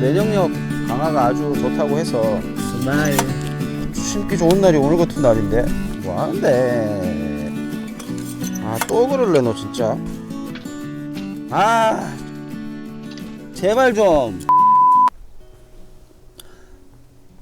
면역력 강화가 아주 좋다고 해서 정말. 심기 좋은 날이 오늘 같은 날인데 뭐 하는데? 아또 그럴래 너 진짜? 아 제발 좀.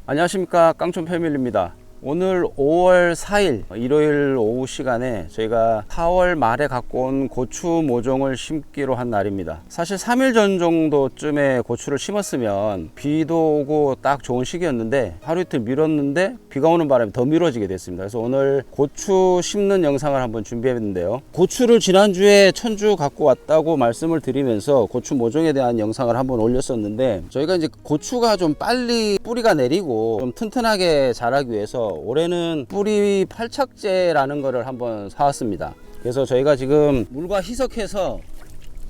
안녕하십니까. 깡촌 패밀리입니다 오늘 5월 4일 일요일 오후 시간에 저희가 4월 말에 갖고 온 고추 모종을 심기로 한 날입니다. 사실 3일 전 정도쯤에 고추를 심었으면 비도 오고 딱 좋은 시기였는데 하루 이틀 미뤘는데 비가 오는 바람에 더 미뤄지게 됐습니다. 그래서 오늘 고추 심는 영상을 한번 준비했는데요. 고추를 지난주에 천주 갖고 왔다고 말씀을 드리면서 고추 모종에 대한 영상을 한번 올렸었는데 저희가 이제 고추가 좀 빨리 뿌리가 내리고 좀 튼튼하게 자라기 위해서 올해는 뿌리 팔착제라는 거를 한번 사왔습니다 그래서 저희가 지금 물과 희석해서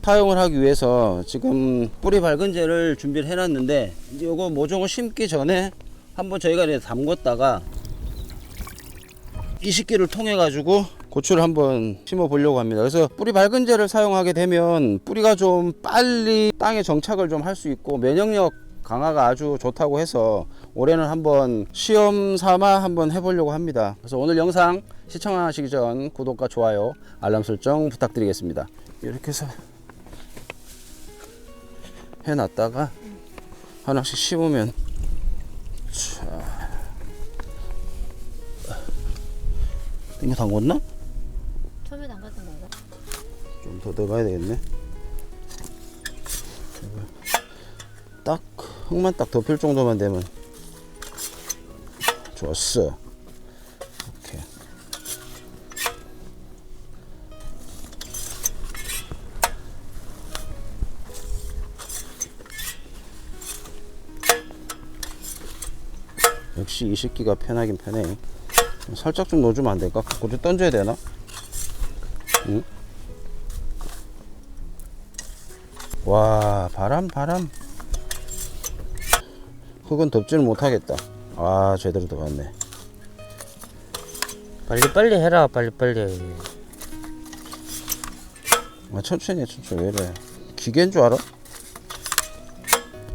사용을 하기 위해서 지금 뿌리 밝은제를 준비를 해놨는데 이제 요거 모종을 심기 전에 한번 저희가 이제 담궜다가 이식기를 통해 가지고 고추를 한번 심어 보려고 합니다. 그래서 뿌리 밝은제를 사용하게 되면 뿌리가 좀 빨리 땅에 정착을 좀 할 수 있고 면역력 강화가 아주 좋다고 해서 올해는 한번 시험 삼아 한번 해보려고 합니다. 그래서 오늘 영상 시청하시기 전 구독과 좋아요, 알람 설정 부탁드리겠습니다. 이렇게 해서 해놨다가 하나씩 심으면 자 이거 담궜나? 처음에 담갔던 건가? 좀더 넣어가야 되겠네. 흙만 딱 덮일 정도만 되면 좋았어. 오케이. 역시 이 식기가 편하긴 편해. 살짝 좀 넣어주면 안 될까? 고추 던져야 되나? 응? 와 바람 바람 흙은 덮지는 못하겠다. 아 제대로 들어갔네. 빨리빨리 해라 빨리빨리. 아, 천천히 해 천천히. 왜 이래? 기계인 줄 알아?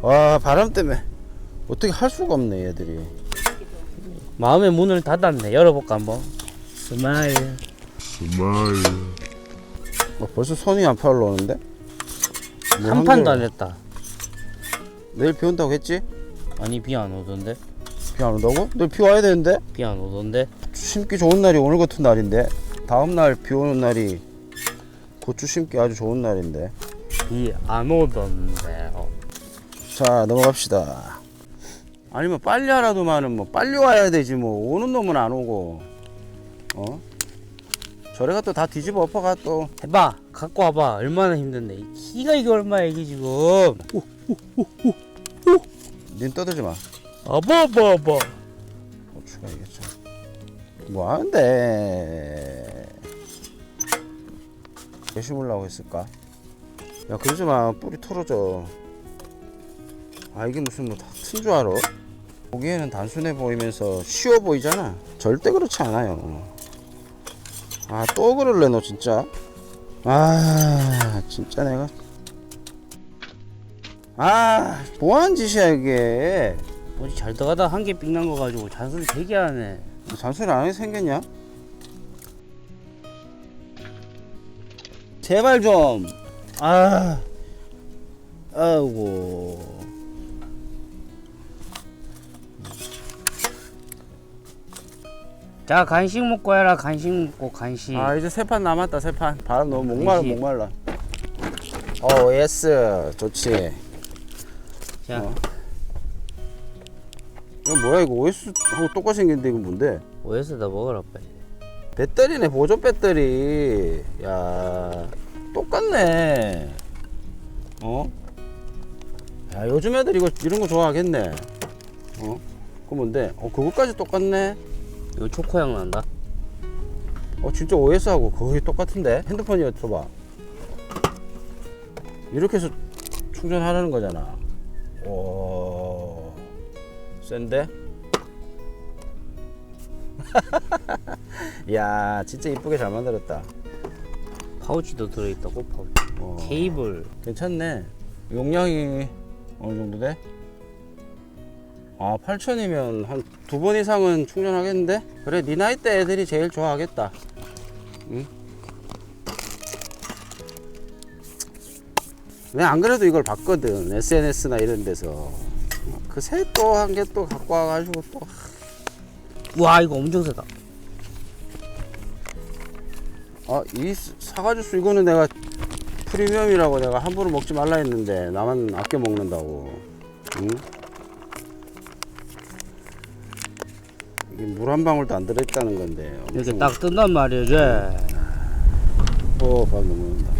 와 바람 때문에. 어떻게 할 수가 없네 얘들이. 마음의 문을 닫았네. 열어볼까 한번? 정말 어, 벌써 손이 안 팔러 오는데? 뭐한 판도 안 했다. 내일 비 온다고 했지? 아니 비 안 오던데? 비 안 온다고? 내일 비 와야 되는데? 비 안 오던데? 심기 좋은 날이 오늘 같은 날인데. 다음 날 비 오는 날이 고추 심기 아주 좋은 날인데. 비 안 오던데 어. 자 넘어갑시다. 아니면 빨리 하라도만은 뭐 빨리 와야 되지 뭐. 오는 놈은 안 오고. 어? 저래가 또 다 뒤집어 엎어가 또닌 해봐. 갖고 와봐. 얼마나 힘든데. 이 키가 이게 얼마야 이게 지금 떠들지 마. 어버버버 고추가 이게 참 뭐 하는데? 왜 심으려고 했을까? 야 그러지 마. 뿌리 털어져 아 이게 무슨 뭐튼줄 알아? 보기에는 단순해 보이면서 쉬워 보이잖아. 절대 그렇지 않아요. 아 또 그럴래 너 진짜? 아 진짜 내가 아 뭐 하는 짓이야 이게 어디 잘 들어가다 한 개 삥난 거 가지고 잔소리 되게 하네 잔소리 안 해도 생겼냐? 제발 좀. 아. 아이고. 자 간식 먹고 해라 간식 먹고 간식 아 이제 세 판 남았다 세 판. 바람 너무 목말라 이십. 목말라. 어 예스 좋지. 자 어. 이거 뭐야 이거 OS 하고 똑같이 생겼는데 이거 뭔데? OS다 먹어라 빨리 배터리네 보조 배터리. 야 똑같네. 어? 야 요즘 애들 이거 이런 거 좋아하겠네. 어? 그거 뭔데? 어 그거까지 똑같네. 이거 초코향 난다 어 진짜 OS하고 거의 똑같은데 핸드폰이어 줘봐. 이렇게 해서 충전하라는 거잖아. 오 센데? 야 진짜 이쁘게 잘 만들었다. 파우치도 들어있다고 파우치 어, 케이블 괜찮네. 용량이 어느 정도 돼? 아 8천이면 한 두 번 이상은 충전하겠는데? 그래 네 나이 때 애들이 제일 좋아하겠다 응? 내가 안 그래도 이걸 봤거든 SNS나 이런 데서 그새 또 한 개 또 갖고 와가지고 또 와 이거 엄청 세다. 아, 이 사과 주스 이거는 내가 프리미엄이라고 내가 함부로 먹지 말라 했는데 나만 아껴 먹는다고. 응? 이게 물 한 방울도 안 들어있다는 건데. 이렇게 딱 뜬단 말이지. 뽀뽀 먹는다.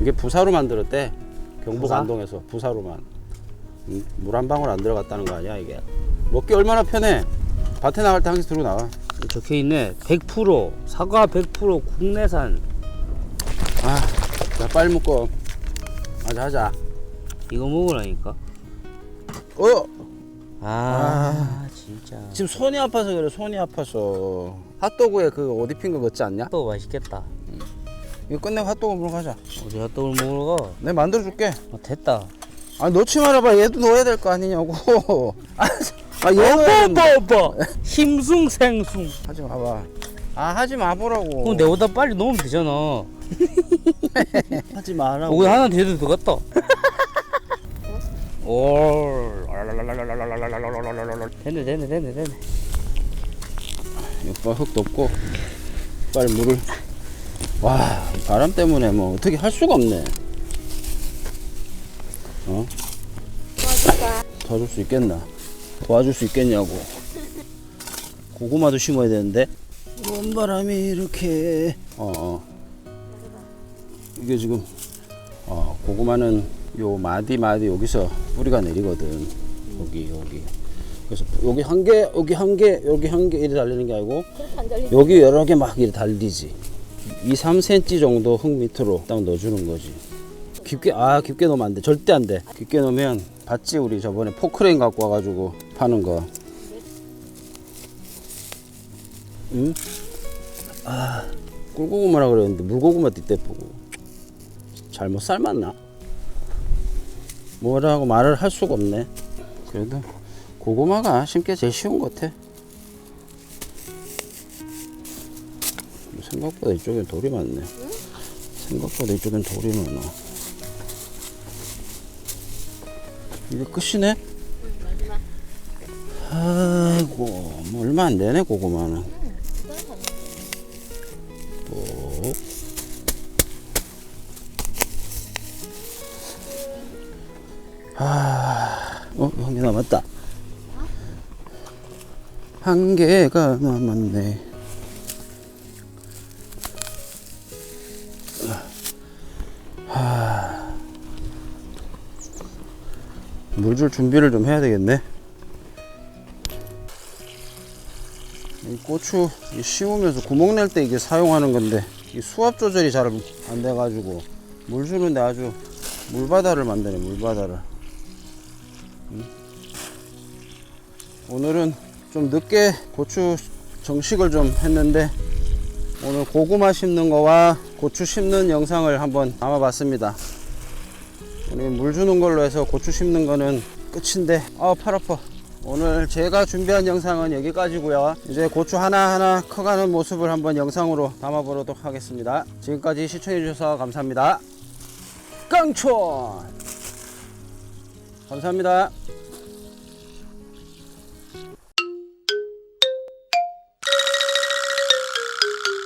이게 부사로 만들었대. 경북 부사? 안동에서 부사로만. 물 한 방울 안 들어갔다는 거 아니야 이게? 먹기 얼마나 편해. 밭에 나갈 때 항상 들고 나가. 적혀 있네. 100% 사과 100% 국내산. 아, 자 빨리 먹고. 하자 하자. 이거 먹으라니까. 어. 아, 진짜. 지금 손이 아파서 그래 손이 아파서 핫도그에 그옷 입힌 거 같지 않냐? 또 맛있겠다. 이거 끝내고 핫도그 먹으러 가자 어디 핫도그를 먹으러 가? 내가 만들어줄게 아, 됐다. 아 넣지 말아봐 얘도 넣어야 될 거 아니냐고 아, 아얘 오빠. 오빠 오빠. 힘숭 생숭. 하지 마봐 아 하지 마보라고 그럼 내보다 빨리 넣으면 되잖아. 하지 마라고 거기 하나 돼도 되겠다. 오. 됐네 됐네 됐네 됐네. 오빠 흙도 없고 빨리 물을 와 바람 때문에 뭐 어떻게 할 수가 없네. 어? 도와줄 수 있겠나? 도와줄 수 있겠냐고. 고구마도 심어야 되는데? 먼 바람이 이렇게. 어 어. 이게 지금 어 고구마는 요 마디 마디 여기서 뿌리가 내리거든. 여기 여기. 그래서 여기 한 개 여기 한 개 여기 한 개 이렇게 달리는 게 아니고. 여기 여러 개 막 이렇게 달리지 2, 3cm 정도 흙 밑으로 딱 넣어주는 거지. 깊게 아 깊게 넣으면 안 돼. 절대 안 돼. 깊게 넣으면 봤지? 우리 저번에 포크레인 갖고 와가지고 파는 거. 응? 아 꿀고구마라 그랬는데 물고구마 띠대보고. 잘못 삶았나? 뭐라고 말을 할 수가 없네. 그래도 고구마가 심기 제일 쉬운 것 같아 생각보다 이쪽엔 돌이 많네. 생각보다 이쪽엔 돌이 많아. 이게 끝이네? 마지막. 아이고, 뭐 얼마 안 되네, 고구마는. 또. 아, 어, 한 개 남았다. 한 개가 남았네. 물 줄 준비를 좀 해야 되겠네. 이 고추 이 씌우면서 구멍 낼 때 이게 사용하는 건데 이 수압 조절이 잘 안 돼가지고 물 주는데 아주 물바다를 만드네 물바다를. 음. 오늘은 좀 늦게 고추 정식을 좀 했는데 오늘 고구마 심는 거와 고추 심는 영상을 한번 담아봤습니다. 물 주는 걸로 해서 고추 심는 거는 끝인데. 아팔 아파. 오늘 제가 준비한 영상은 여기까지고요. 이제 고추 하나하나 커가는 모습을 한번 영상으로 담아 보도록 하겠습니다. 지금까지 시청해 주셔서 감사합니다. 깡촌! 감사합니다